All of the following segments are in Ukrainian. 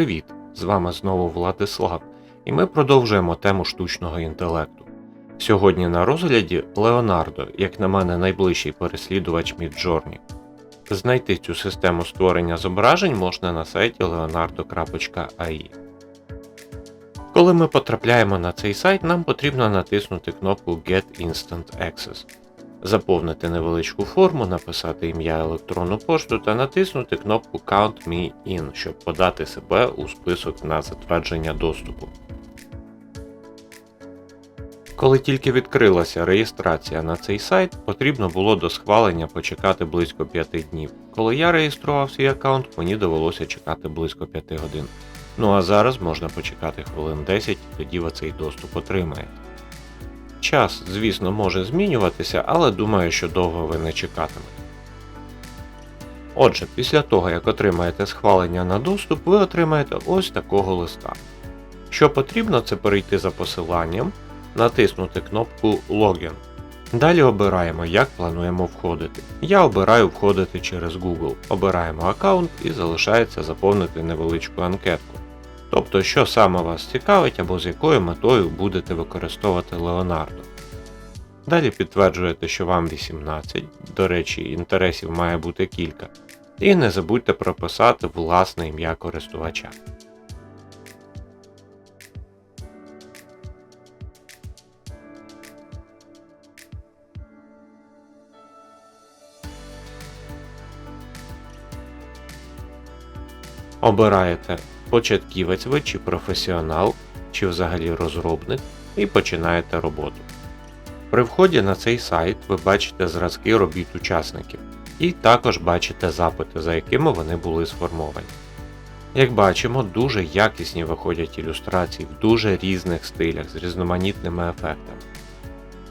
Привіт! З вами знову Владислав, і ми продовжуємо тему штучного інтелекту. Сьогодні на розгляді Леонардо, як на мене, найближчий переслідувач Midjourney. Знайти цю систему створення зображень можна на сайті leonardo.ai. Коли ми потрапляємо на цей сайт, нам потрібно натиснути кнопку Get Instant Access, заповнити невеличку форму, написати ім'я електронну пошту та натиснути кнопку Count Me In, щоб подати себе у список на затвердження доступу. Коли тільки відкрилася реєстрація на цей сайт, потрібно було до схвалення почекати близько 5 днів. Коли я реєстрував свій аккаунт, мені довелося чекати близько 5 годин. Ну а зараз можна почекати хвилин 10, тоді ви цей доступ отримаєте. Час, звісно, може змінюватися, але думаю, що довго ви не чекатимете. Отже, після того, як отримаєте схвалення на доступ, ви отримаєте ось такого листа. Що потрібно, це перейти за посиланням, натиснути кнопку Login. Далі обираємо, як плануємо входити. Я обираю входити через Google, обираємо аккаунт і залишається заповнити невеличку анкетку. Тобто, що саме вас цікавить або з якою метою будете використовувати Leonardo. Далі підтверджуєте, що вам 18, до речі, інтересів має бути кілька. І не забудьте прописати власне ім'я користувача. Обираєте початківець ви чи професіонал, чи взагалі розробник, і починаєте роботу. При вході на цей сайт ви бачите зразки робіт учасників, і також бачите запити, за якими вони були сформовані. Як бачимо, дуже якісні виходять ілюстрації в дуже різних стилях з різноманітними ефектами.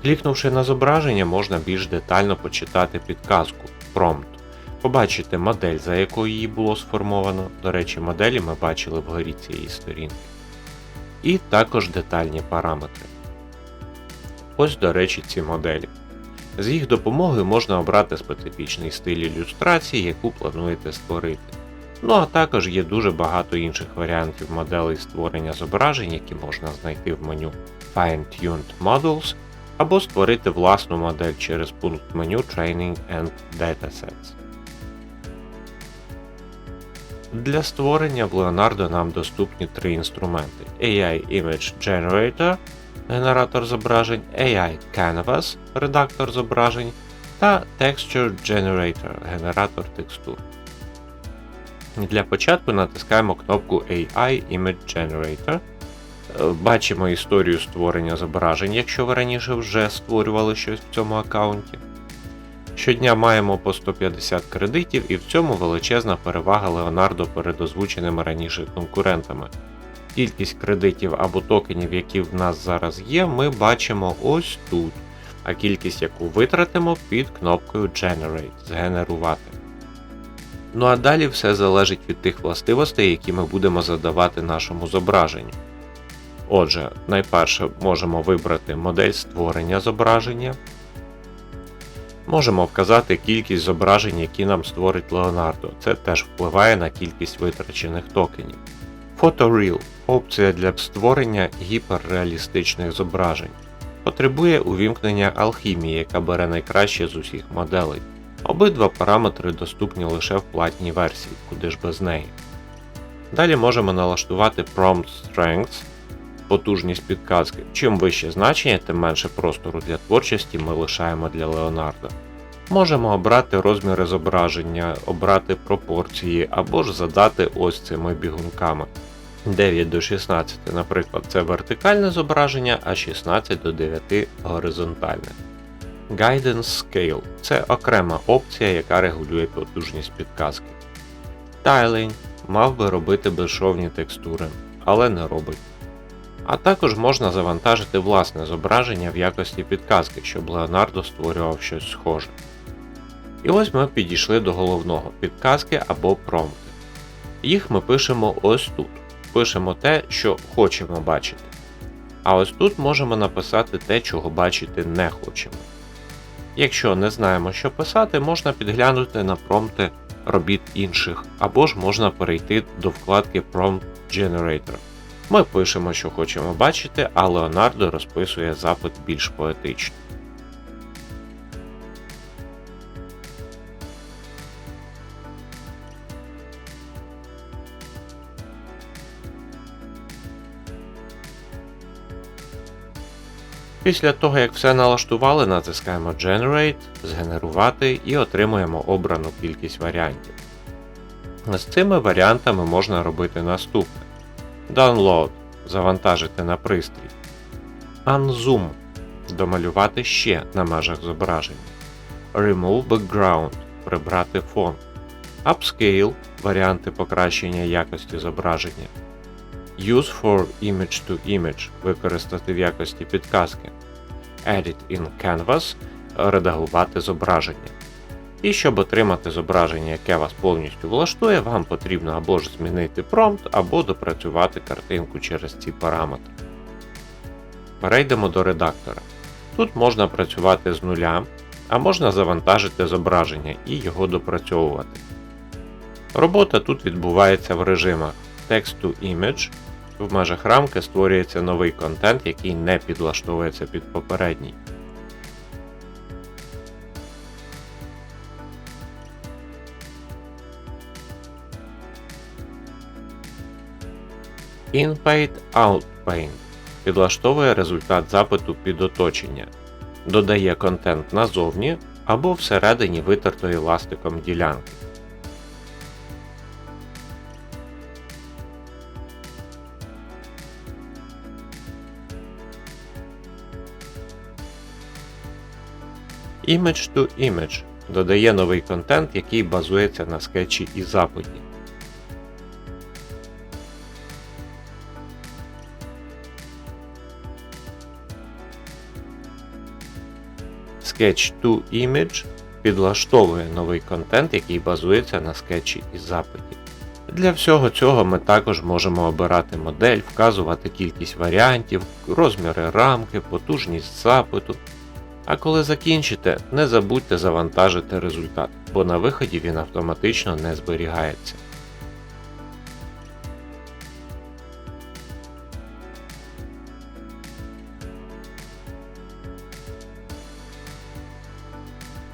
Клікнувши на зображення, можна більш детально почитати підказку промпт побачити модель, за якою її було сформовано. До речі, моделі ми бачили вгорі цієї сторінки. І також детальні параметри. Ось, до речі, ці моделі. З їх допомогою можна обрати специфічний стиль ілюстрації, яку плануєте створити. Ну а також є дуже багато інших варіантів моделей створення зображень, які можна знайти в меню Fine-Tuned Models, або створити власну модель через пункт меню Training and Datasets. Для створення в Leonardo нам доступні три інструменти: AI Image Generator, генератор зображень, AI Canvas, редактор зображень та Texture Generator, генератор текстур. Для початку натискаємо кнопку AI Image Generator. Бачимо історію створення зображень, якщо ви раніше вже створювали щось в цьому аккаунті. Щодня маємо по 150 кредитів, і в цьому величезна перевага Leonardo перед озвученими раніше конкурентами. Кількість кредитів або токенів, які в нас зараз є, ми бачимо ось тут, а кількість, яку витратимо під кнопкою Generate згенерувати. Ну а далі все залежить від тих властивостей, які ми будемо задавати нашому зображенню. Отже, найперше можемо вибрати модель створення зображення. Можемо вказати кількість зображень, які нам створить Leonardo. Це теж впливає на кількість витрачених токенів. Photoreal опція для створення гіперреалістичних зображень. Потребує увімкнення алхімії, яка бере найкраще з усіх моделей. Обидва параметри доступні лише в платній версії, куди ж без неї. Далі можемо налаштувати Prompt Strength, потужність підказки. Чим вище значення, тим менше простору для творчості ми лишаємо для Leonardo. Можемо обрати розміри зображення, обрати пропорції або ж задати ось цими бігунками. 9 до 16, наприклад, це вертикальне зображення, а 16 до 9 горизонтальне. Guidance Scale це окрема опція, яка регулює потужність підказки. Tiling мав би робити безшовні текстури, але не робить. А також можна завантажити власне зображення в якості підказки, щоб Leonardo створював щось схоже. І ось ми підійшли до головного підказки або промпти. Їх ми пишемо ось тут. Пишемо те, що хочемо бачити. А ось тут можемо написати те, чого бачити не хочемо. Якщо не знаємо, що писати, можна підглянути на промпти робіт інших, або ж можна перейти до вкладки Prompt Generator. Ми пишемо, що хочемо бачити, а Леонардо розписує запит більш поетично. Після того, як все налаштували, натискаємо Generate, згенерувати і отримуємо обрану кількість варіантів. З цими варіантами можна робити наступне: Download. Завантажити на пристрій, Unzoom. Домалювати ще на межах зображення, Remove Background. Прибрати фон, Upscale. Варіанти покращення якості зображення. Use for image to image. Використати в якості підказки. Edit in Canvas. Редагувати зображення. І щоб отримати зображення, яке вас повністю влаштує, вам потрібно або ж змінити промпт, або допрацювати картинку через ці параметри. Перейдемо до редактора. Тут можна працювати з нуля, а можна завантажити зображення і його допрацьовувати. Робота тут відбувається в режимах Text to Image. В межах рамки створюється новий контент, який не підлаштовується під попередній. InPaint OutPaint підлаштовує результат запиту під оточення, додає контент назовні або всередині витертої ластиком ділянки. Image to Image додає новий контент, який базується на скетчі і запиті. Sketch to Image підлаштовує новий контент, який базується на скетчі і запиті. Для всього цього ми також можемо обирати модель, вказувати кількість варіантів, розміри рамки, потужність запиту. А коли закінчите, не забудьте завантажити результат, бо на виході він автоматично не зберігається.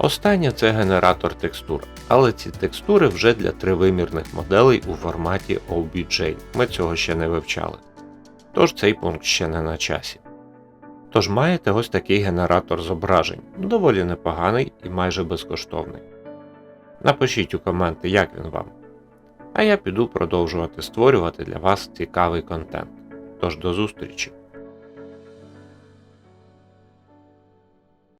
Останнє це генератор текстур, але ці текстури вже для тривимірних моделей у форматі OBJ. Ми цього ще не вивчали. Тож цей пункт ще не на часі. Тож маєте ось такий генератор зображень, доволі непоганий і майже безкоштовний. Напишіть у коменти, як він вам. А я піду продовжувати створювати для вас цікавий контент. Тож до зустрічі!